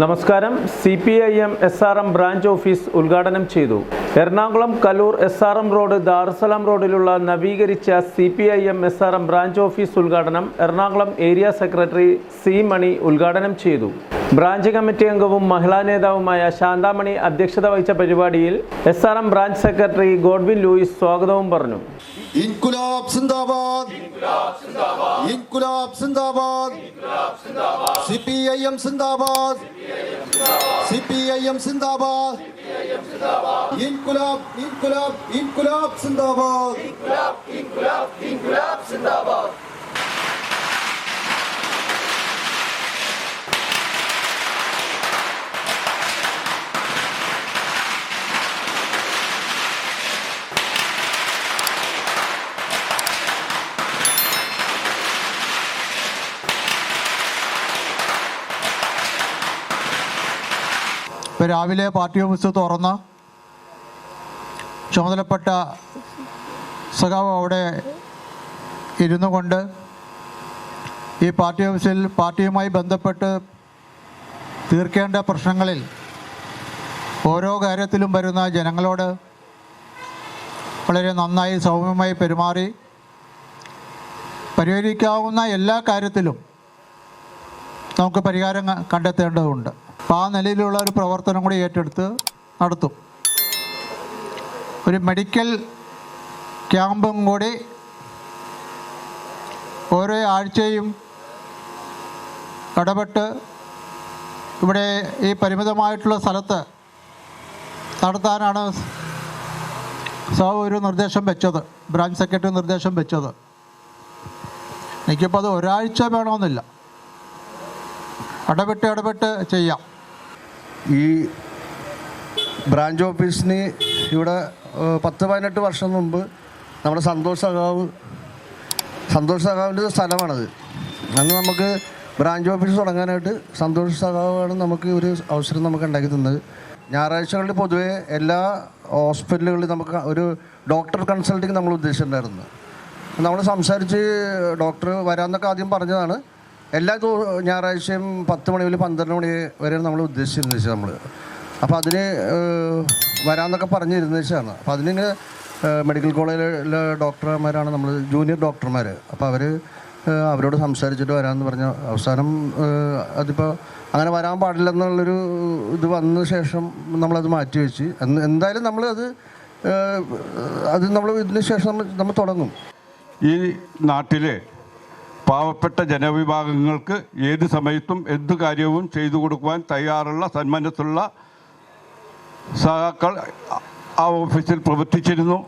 നമസ്കാരം. C P I M S R M branch office ഉദ്ഘാടനം ചെയ്തു. Ernakulam Kaloor S R M road Darussalam റോഡിലുള്ള നവീകരിച്ച C P I M S R M branch office ഉദ്ഘാടനം Ernakulam area secretary C Mani ഉദ്ഘാടനം ചെയ്തു. Branch committee അംഗവും മഹിളാ നേതാവുമായ ശാന്താമണി അധ്യക്ഷത വഹിച്ച പരിപാടിയിൽ S R M branch secretary Godwin Louis സ്വാഗതവും പറഞ്ഞു. ഇൻകുലാബ് സിന്ദാബാദ്. ഇൻകുലാബ് സിന്ദാബാദ്. സി പി ഐ സിന്ദാബാദ് ഇൻകുലാബ് ഇൻകുലാബ് ഇൻകുലാബ് സിന്ദാബാദ്. ഇൻകുലാബ് ഇൻകുലാബ് ഇൻകുലാബ് സിന്ദാബാദ്. ഇപ്പോൾ രാവിലെ പാർട്ടി ഓഫീസ് തുറന്ന. ചുമതലപ്പെട്ട സഖാവ് അവിടെ ഇരുന്നു കൊണ്ട് ഈ പാർട്ടി ഓഫീസിൽ പാർട്ടിയുമായി ബന്ധപ്പെട്ട് തീർക്കേണ്ട പ്രശ്നങ്ങളിൽ ഓരോ കാര്യത്തിലും വരുന്ന ജനങ്ങളോട് വളരെ നന്നായി സൗമ്യമായി പെരുമാറി പരിഹരിക്കാവുന്ന എല്ലാ കാര്യത്തിലും നമുക്ക് പരിഹാരം കണ്ടെത്തേണ്ടതുണ്ട്. ആ നിലയിലുള്ള ഒരു പ്രവർത്തനം കൂടി ഏറ്റെടുത്ത് നടത്തും. ഒരു മെഡിക്കൽ ക്യാമ്പും കൂടി ഓരോ ആഴ്ചയും ഇടപെട്ട് ഇവിടെ ഈ പരിമിതമായിട്ടുള്ള സ്ഥലത്ത് നടത്താനാണ് സാവ് ഒരു നിർദ്ദേശം വെച്ചത്. ബ്രാഞ്ച് സെക്രട്ടറി നിർദ്ദേശം വെച്ചത്. എനിക്കിപ്പോൾ അത് ഒരാഴ്ച വേണമെന്നില്ല. ഇടപെട്ട് ഇടപെട്ട് ചെയ്യാം. ഈ ബ്രാഞ്ച് ഓഫീസിന് ഇവിടെ പത്ത് പതിനെട്ട് വർഷം മുമ്പ് നമ്മുടെ സന്തോഷ് സഖാവ് സന്തോഷ് സഖാവിന്റെ സ്ഥലമാണത്. അന്ന് നമുക്ക് ബ്രാഞ്ച് ഓഫീസ് തുടങ്ങാനായിട്ട് സന്തോഷ് സഖാവാണ് നമുക്ക് ഒരു അവസരം നമുക്ക് ഉണ്ടാക്കി തന്നത്. ഞായറാഴ്ചകളിൽ പൊതുവേ എല്ലാ ഹോസ്പിറ്റലുകളിലും നമുക്ക് ഒരു ഡോക്ടർ കൺസൾട്ടിങ് നമ്മൾ ഉദ്ദേശിച്ചിട്ടുണ്ടായിരുന്നു. നമ്മൾ സംസാരിച്ച് ഡോക്ടർ വരാമെന്നൊക്കെ ആദ്യം പറഞ്ഞതാണ്. എല്ലാ ഞായറാഴ്ചയും പത്ത് മണി മുതൽ പന്ത്രണ്ട് മണി വരെ നമ്മൾ ഉദ്ദേശിച്ചിരുന്നത് വെച്ചാൽ നമ്മൾ. അപ്പോൾ അതിന് വരാമെന്നൊക്കെ പറഞ്ഞിരുന്ന വെച്ചാണ്. അപ്പോൾ അതിനിങ്ങനെ മെഡിക്കൽ കോളേജിലെ ഡോക്ടർമാരാണ് നമ്മൾ ജൂനിയർ ഡോക്ടർമാർ അപ്പോൾ അവർ അവരോട് സംസാരിച്ചിട്ട് വരാമെന്ന് പറഞ്ഞ അവസാനം അതിപ്പോൾ അങ്ങനെ വരാൻ പാടില്ലെന്നുള്ളൊരു ഇത് വന്ന ശേഷം നമ്മളത് മാറ്റി വെച്ച്. എന്തായാലും നമ്മളത് അത് നമ്മൾ ഇതിന് ശേഷം നമ്മൾ തുടങ്ങും. ഈ നാട്ടിലെ പാവപ്പെട്ട ജനവിഭാഗങ്ങൾക്ക് ഏത് സമയത്തും എന്ത് കാര്യവും ചെയ്തു കൊടുക്കുവാൻ തയ്യാറുള്ള സന്മനസ്സുള്ള സഹാക്കൾ ആ ഓഫീസിൽ പ്രവർത്തിച്ചിരുന്നു.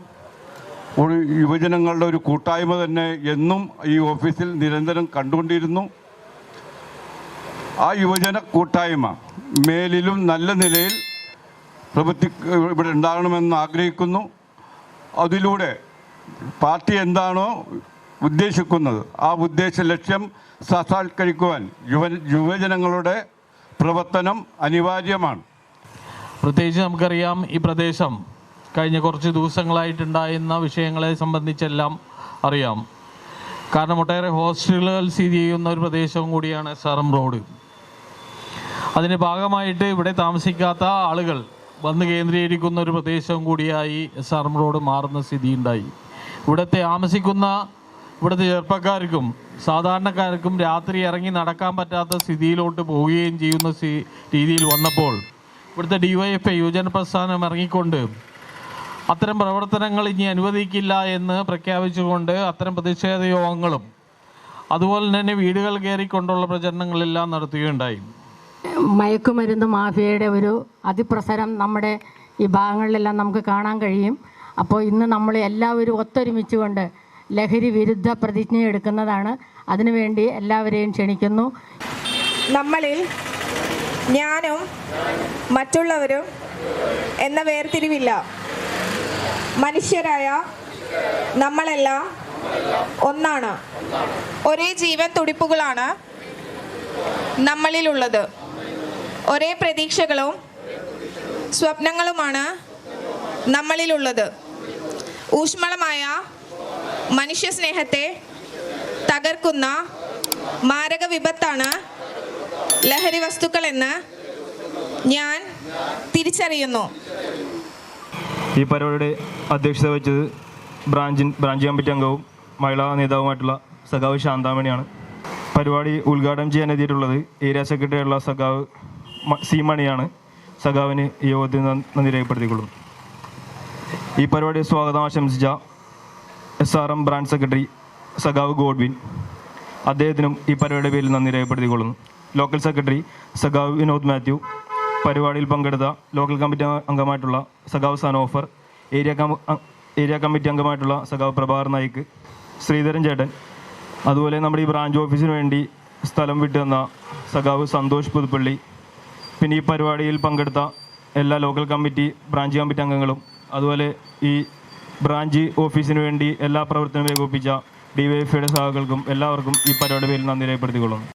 ഒരു യുവജനങ്ങളുടെ ഒരു കൂട്ടായ്മ തന്നെ എന്നും ഈ ഓഫീസിൽ നിരന്തരം കണ്ടുകൊണ്ടിരുന്നു. ആ യുവജന കൂട്ടായ്മ മേലിലും നല്ല നിലയിൽ പ്രവർത്തി ഇവിടെ ഉണ്ടാകണമെന്ന് ആഗ്രഹിക്കുന്നു. അതിലൂടെ പാർട്ടി എന്താണോ ഉദ്ദേശിക്കുന്നത്. ആ ഉദ്ദേശ ലക്ഷ്യം സാക്ഷാത്കരിക്കുവാൻ യുവ യുവജനങ്ങളുടെ പ്രവർത്തനം അനിവാര്യമാണ്. പ്രത്യേകിച്ച് നമുക്കറിയാം ഈ പ്രദേശം കഴിഞ്ഞ കുറച്ച് ദിവസങ്ങളായിട്ടുണ്ടായിരുന്ന വിഷയങ്ങളെ സംബന്ധിച്ചെല്ലാം അറിയാം. കാരണം ഒട്ടേറെ ഹോസ്റ്റലുകൾ സ്ഥിതി ചെയ്യുന്ന ഒരു പ്രദേശവും കൂടിയാണ് എം റോഡ്. അതിന്റെ ഭാഗമായിട്ട് ഇവിടെ താമസിക്കാത്ത ആളുകൾ വന്ന് കേന്ദ്രീകരിക്കുന്ന ഒരു പ്രദേശവും കൂടിയായി എം റോഡ് മാറുന്ന സ്ഥിതിയുണ്ടായി. ഇവിടുത്തെ താമസിക്കുന്ന ഇവിടുത്തെ ചെറുപ്പക്കാർക്കും സാധാരണക്കാർക്കും രാത്രി ഇറങ്ങി നടക്കാൻ പറ്റാത്ത സ്ഥിതിയിലോട്ട് പോവുകയും ചെയ്യുന്ന രീതിയിൽ വന്നപ്പോൾ ഇവിടുത്തെ ഡിവൈഎഫ്ഐ യുവജന പ്രസ്ഥാനം ഇറങ്ങിക്കൊണ്ട് അത്തരം പ്രവർത്തനങ്ങൾ ഇനി അനുവദിക്കില്ല എന്ന് പ്രഖ്യാപിച്ചുകൊണ്ട് അത്തരം പ്രതിഷേധ യോഗങ്ങളും അതുപോലെ തന്നെ വീടുകൾ കയറിക്കൊണ്ടുള്ള പ്രചരണങ്ങളെല്ലാം നടത്തുകയുണ്ടായി. മയക്കുമരുന്ന് മാഫിയയുടെ ഒരു അതിപ്രസരം നമ്മുടെ ഈ ഭാഗങ്ങളിലെല്ലാം നമുക്ക് കാണാൻ കഴിയും. അപ്പോൾ ഇന്ന് നമ്മൾ എല്ലാവരും ഒത്തൊരുമിച്ചുകൊണ്ട് ലഹരി വിരുദ്ധ പ്രതിജ്ഞ എടുക്കുന്നതാണ്. അതിനുവേണ്ടി എല്ലാവരെയും ക്ഷണിക്കുന്നു. നമ്മളിൽ ഞാനും മറ്റുള്ളവരും എന്ന വേർതിരിവില്ല. മനുഷ്യരായ നമ്മളെല്ലാം ഒന്നാണ്. ഒരേ ജീവൻ തുടിപ്പുകളാണ് നമ്മളിലുള്ളത്. ഒരേ പ്രതീക്ഷകളും സ്വപ്നങ്ങളുമാണ് നമ്മളിലുള്ളത്. ഊഷ്മളമായ മനുഷ്യസ്നേഹത്തെ തകർക്കുന്ന മാരക വിപത്താണ് ലഹരി വസ്തുക്കളെന്ന് ഞാൻ തിരിച്ചറിയുന്നു. ഈ പരിപാടിയുടെ അധ്യക്ഷത വഹിച്ചത് ബ്രാഞ്ചിൻ ബ്രാഞ്ച് കമ്മിറ്റി അംഗവും മഹിളാ നേതാവുമായിട്ടുള്ള സഖാവ് ശാന്താമണിയാണ്. പരിപാടി ഉദ്ഘാടനം ചെയ്യാനെത്തിയിട്ടുള്ളത് ഏരിയ സെക്രട്ടറിയുള്ള സഖാവ് സി മണിയാണ് സഖാവിന് ഈ യോഗത്തിൽ നന്ദി രേഖപ്പെടുത്തിക്കൊള്ളുന്നു. ഈ പരിപാടി സ്വാഗതം ആശംസിച്ച S R M branch secretary സഖാവ് ഗോഡ്വിൻ. അദ്ദേഹത്തിനും ഈ പരിപാടിയുടെ പേരിൽ നന്ദി രേഖപ്പെടുത്തിക്കൊള്ളുന്നു. ലോക്കൽ സെക്രട്ടറി സഖാവ് വിനോദ് മാത്യു. പരിപാടിയിൽ പങ്കെടുത്ത ലോക്കൽ കമ്മിറ്റി അംഗമായിട്ടുള്ള സഖാവ് സനോഫർ. ഏരിയ ഏരിയ കമ്മിറ്റി അംഗമായിട്ടുള്ള സഖാവ് പ്രഭാകർ നായിക്ക് ശ്രീധരൻ ചേട്ടൻ. അതുപോലെ നമ്മുടെ ഈ ബ്രാഞ്ച് ഓഫീസിന് വേണ്ടി സ്ഥലം വിട്ടു തന്ന സഖാവ് സന്തോഷ് പുതുപ്പള്ളി. പിന്നെ ഈ പരിപാടിയിൽ പങ്കെടുത്ത എല്ലാ ലോക്കൽ കമ്മിറ്റി ബ്രാഞ്ച് കമ്മിറ്റി അംഗങ്ങളും അതുപോലെ ഈ ബ്രാഞ്ച് ഓഫീസിന് വേണ്ടി എല്ലാ പ്രവർത്തനവും ഏകോപിപ്പിച്ച ഡി വൈ എഫ് ഐയുടെ സഹാക്കൾക്കും എല്ലാവർക്കും ഈ പരിപാടി പേരിൽ നന്ദി രേഖപ്പെടുത്തിക്കൊള്ളുന്നു.